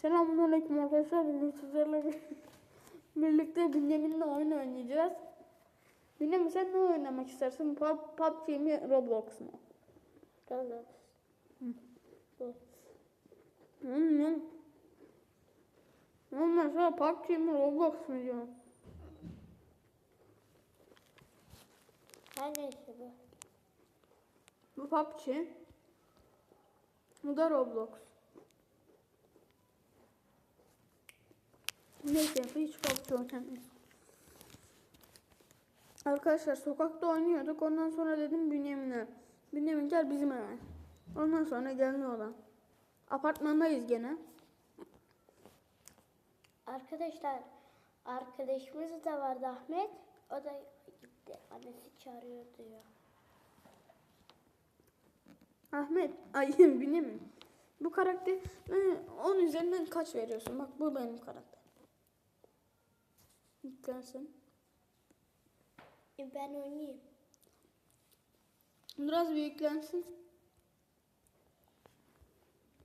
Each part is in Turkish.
Selamünaleyküm arkadaşlar. Bugün sizlerle bir- birlikte Bünyamin'le oyun oynayacağız. Bünyamin sen ne oynamak istersin? Pub, PUBG mi Roblox mu? Roblox. Hmm. Oğlum mesela PUBG mi Roblox mu diyorum? Neyse bu. Bu PUBG. Bu da Roblox. Neyse hiç PUBG oynamıyoruz. Arkadaşlar sokakta oynuyorduk. Ondan sonra dedim Bünyamin'e. Bünyamin gel bizim eve. Ondan sonra da. Apartmandayız gene. Arkadaşlar arkadaşımız da vardı Ahmet. O da gitti. Annesi çağırıyor diyor. Ahmet, ay Bünyamin. Bu karakter 10 üzerinden kaç veriyorsun? Bak bu benim karakter. Yüklensin. E ben oynayayım. Biraz büyüklensin.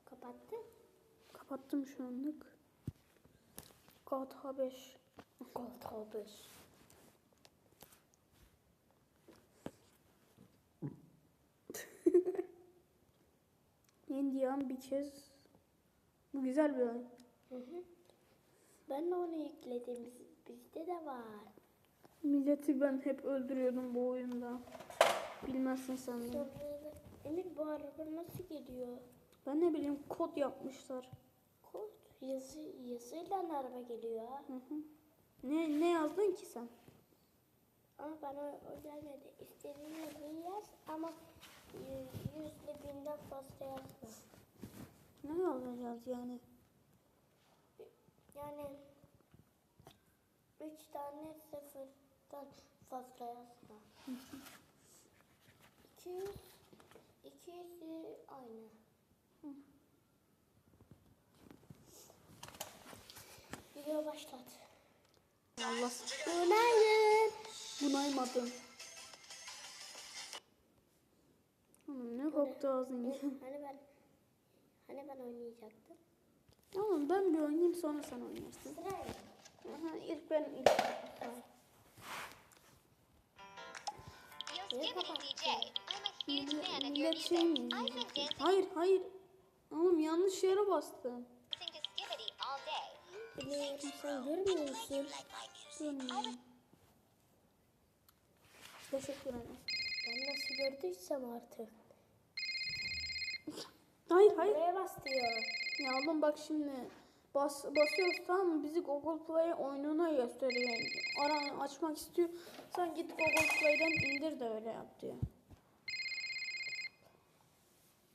Kapattı. Kapattım şu anlık. GTA 5. GTA 5. Indian bir kez. Bu güzel bir oyun. Hı hı. Ben de onu yükledim. Biz- Bizde de var. Milleti ben hep öldürüyordum bu oyunda. Bilmezsin sen de. Emir bu araba nasıl geliyor? Ben ne bileyim kod yapmışlar. Kod yazı yazıyla araba geliyor ha. Hı hı. Ne ne yazdın ki sen? Ama bana o gelmedi. İstediğin yazıyı yaz ama yüzde binden fazla yazma. Ne yazacağız yani? Yani üç tane sıfırdan fazla yazma. 200 200 de aynı. Video başlat. Allah Günaydın. bunaymadım. Oğlum ne koktu ağzın ya. Hani ben hani ben oynayacaktım. Tamam ben bir oynayayım sonra sen oynarsın. Sırayla. Aha, ilk ben ilk. Yo Skibbity DJ, I'm a huge fan of your Millet music. şey mi I've been izleyecek? dancing Hayır hayır. Oğlum yanlış yere bastım. sen görmüyor musun? Teşekkür ederim. Ben nasıl gördüysem artık. Hayır hayır. Buraya bas diyor. Ya oğlum bak şimdi bas, basıyoruz tamam mı? Bizi Google Play oyununa gösteriyor. Ara açmak istiyor. Sen git Google Play'den indir de öyle yap diyor.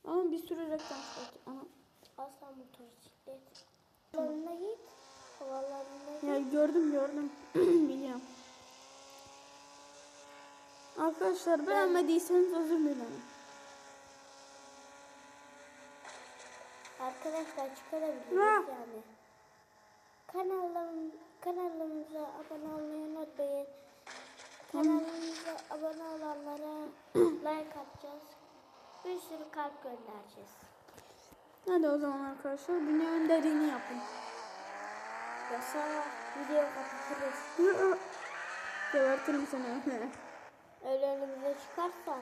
Ama bir sürü reklam çıkartıyor. Aha. Asla motosiklet. Havalarına git. Havalarına git. Ya gördüm gördüm. Biliyorum. Arkadaşlar beğenmediyseniz özür dilerim. Arkadaşlar çıkarabiliriz Ne? yani. Kanalım, kanalımıza abone olmayı unutmayın. Kanalımıza abone olanlara like atacağız. Bir sürü kalp göndereceğiz. Hadi o zaman arkadaşlar dünyanın dediğini yapın. Yoksa video kapatırız. Gebertirim seni. Öyle önümüze çıkarsan.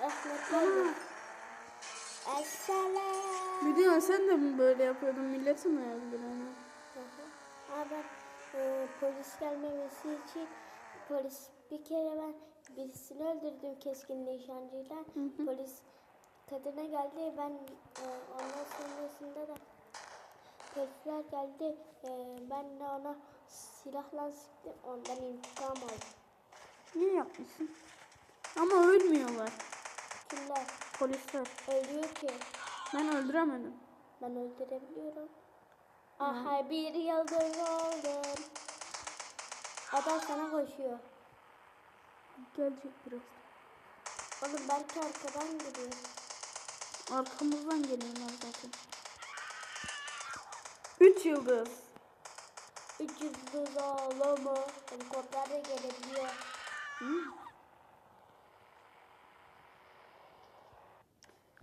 Rahmet geldi. Esselam. Biliyorsun sen de mi böyle yapıyordun? Milleti mi hı. Ama ben e, polis gelmemesi için polis bir kere ben birisini öldürdüm keskin nişancıyla. Polis kadına geldi. Ben e, ondan sonrasında da polisler geldi. E, ben de ona silahla sıktım. Ondan intikam aldım. Niye yapmışsın? Ama ölmüyorlar. Kimler? Polisler. Ölüyor ki. Ben öldüremedim. Ben öldürebiliyorum. Aha bir yıldız oldum. Adam sana koşuyor. Gelecek biraz. Oğlum belki arkadan geliyor. Arkamızdan geliyorlar zaten. Üç yıldız. Üç yıldız oğlumu. Helikopter de gelebiliyor.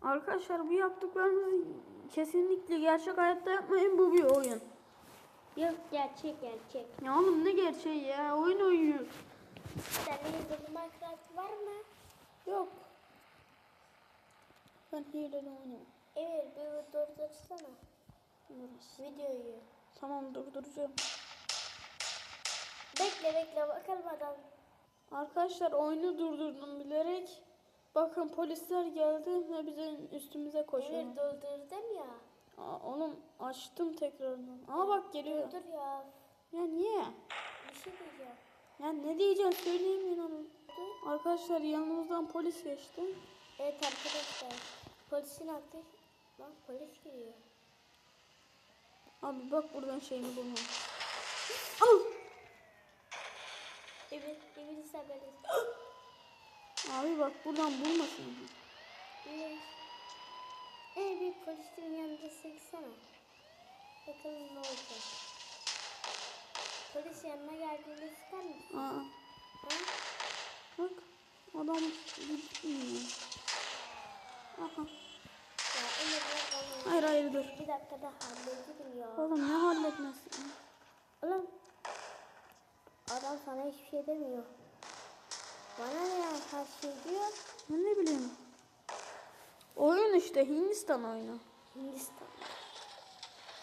Arkadaşlar bu yaptıklarımızı kesinlikle gerçek hayatta yapmayın bu bir oyun. Yok gerçek gerçek. Ya oğlum ne gerçeği ya oyun oynuyoruz. Sende yazılı Minecraft var mı? Yok. Ben hileli oynamam. Evet bir durdursana. Videoyu. Tamam durduracağım. Bekle bekle bakalım adam. Arkadaşlar oyunu durdurdum bilerek. Bakın polisler geldi ve bize üstümüze koşuyor. Evet durdurdum ya. Aa, oğlum açtım tekrardan. Ama bak geliyor. Dur ya. Ya niye? Bir şey diyeceğim. Ya ne diyeceğim söyleyeyim inanın. Arkadaşlar yanımızdan polis geçti. Evet arkadaşlar. Polisin ateş. Lan polis geliyor. Abi bak buradan şeyini bulmam. Al. Evet, evet haberiz. Abi bak buradan bulmasın. Evet. Ee, bir polisin yanında sıksana. Bakalım ne olacak. Polis yanına geldiğinde sıkar mısın? Aa, Ha? bak adam gitmiyor. Aha. Ya Ömer bırak. Hayır hayır dur. Bir dakikada hallederim ya. Oğlum ne halletmesi? Oğlum. Adam sana hiçbir şey demiyor. Bana ne ya her şey diyor. Ben ne bileyim. Oyun işte Hindistan oyunu. Hindistan.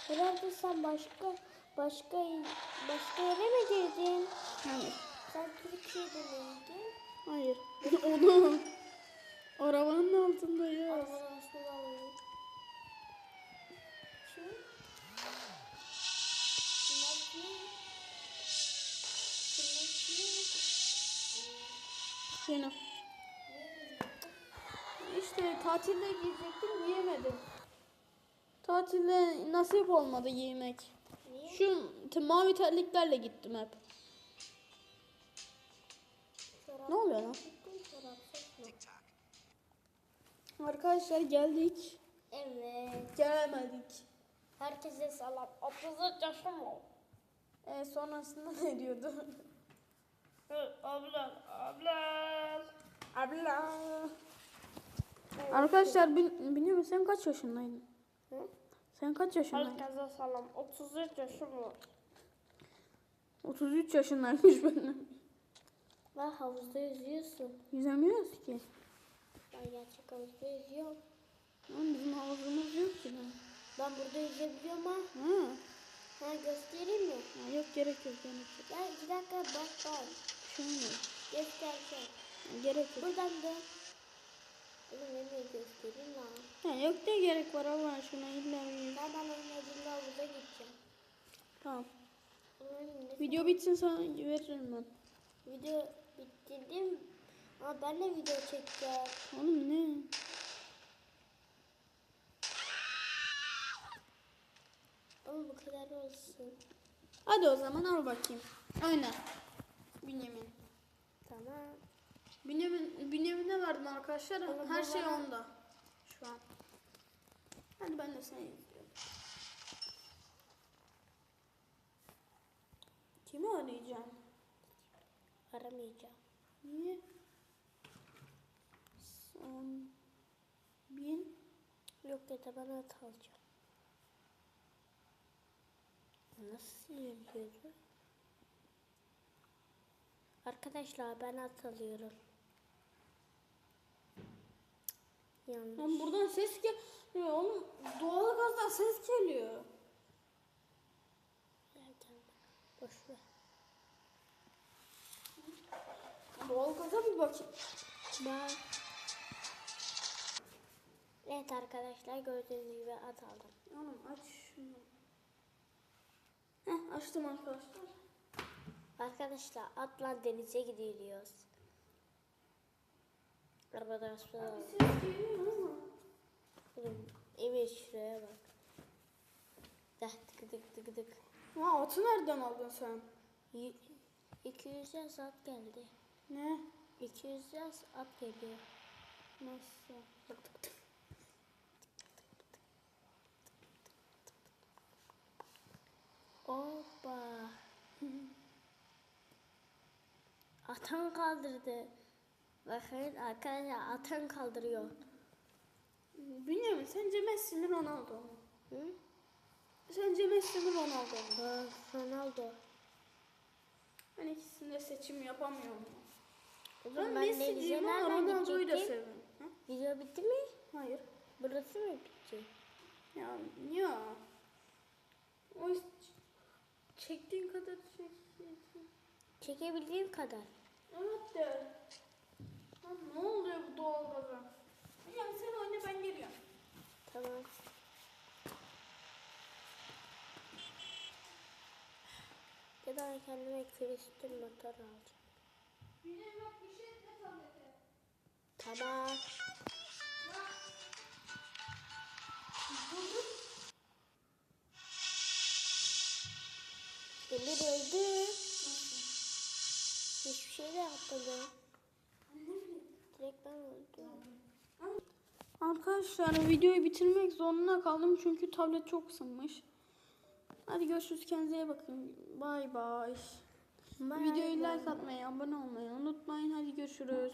Herhalde sen başka başka başka yere mi girdin? Hayır. Sen Türkiye'de miydin? Hayır. Onu arabanın altında ya. Arabanın aslında alayım. Şu. Bunlar Şunu. İşte tatilde giyecektim giyemedim. Tatilde nasip olmadı giymek. Niye? Şu t- mavi terliklerle gittim hep. Çorap Ne oluyor lan? Arkadaşlar geldik. Evet. Gelemedik. Herkese selam. 34 yaşım var. E, sonrasında ne diyordu? Abla, abla. Abla. Arkadaşlar bin, biliyor musun sen kaç yaşındaydın? Hı? Sen kaç yaşındaydın? Herkese selam. 33 yaşım var. 33 yaşındaymış benim. Ve havuzda yüzüyorsun. Yüzemiyoruz ki. Ben gerçek havuzda yüzüyorum. Lan bizim havuzumuz yok ki. lan. Ben burada yüzebiliyorum ha. Ha. Ha göstereyim mi? ha, Yok gerek yok gerek yok. Ya iki dakika bak bak. Şu an yok. Göstereceğim. Gerek yok. Buradan dön. Oğlum nereye göstereyim lan? Ha, yok ne gerek var Allah aşkına illa bir. Ben ben oynadığımda havuza gideceğim. Tamam. Ne- Video bitsin sana veririm ben. Video mi? Ama ben de video çekeceğim. Oğlum ne? Ama kadar olsun. Hadi o zaman al bakayım. Oyna. Bünyamin. Tamam. Bünyamin, Bünyamin'e verdim arkadaşlar. Oğlum Her şey bana- onda. Şu an. Hadi ben de seni izliyorum. Kimi arayacağım? Aramayacağım. Niye? Son bin. Yok ya da ben at alacağım. Nasıl yapıyordu? Arkadaşlar ben at alıyorum. Yanlış. Lan buradan ses geliyor oğlum. Doğal gazdan ses geliyor. Nereden? Boş ver. Doğal gaza bir bakayım. Bak. Evet arkadaşlar gördüğünüz gibi at aldım. Oğlum aç şunu. Heh açtım arkadaşlar. Arkadaşlar atla denize gidiyoruz. Arkadaşlar. Ses geliyor. Oğlum, Emir şuraya bak. Dah tık tık tık tık. Ha atı nereden aldın sen? Y- 200 yaz at geldi. Ne? 200 yaz at geliyor. Nasıl? Tık tık tık. Hoppa. Atan kaldırdı. Bakın arkadaşlar atan kaldırıyor. Bilmiyorum sence Messi mi Ronaldo mu? Hı? Sence Messi mi Ronaldo mu? Ronaldo. Ben ikisinde seçim yapamıyorum. O Ben ben Messi Deniz'e diyeyim ama Ronaldo'yu da seviyorum. Video bitti mi? Hayır. Burası mı bitti? Ya ya. O is- çektiğin kadar çek. Çekebildiğim kadar. Evet de. Lan ne oluyor bu doğalgaza? Ya sen oyna ben geliyorum. Tamam. Ya da kendime kristal motor alacağım. Benim yok bir şey ne tableti. Tamam. Emir öldü. Hiçbir şey de yapmadı. Direkt ben öldüm. Arkadaşlar videoyu bitirmek zorunda kaldım çünkü tablet çok ısınmış. Hadi görüşürüz kendinize iyi bakın. Bay bay. Videoyu like atmayı, abone olmayı unutmayın. Hadi görüşürüz.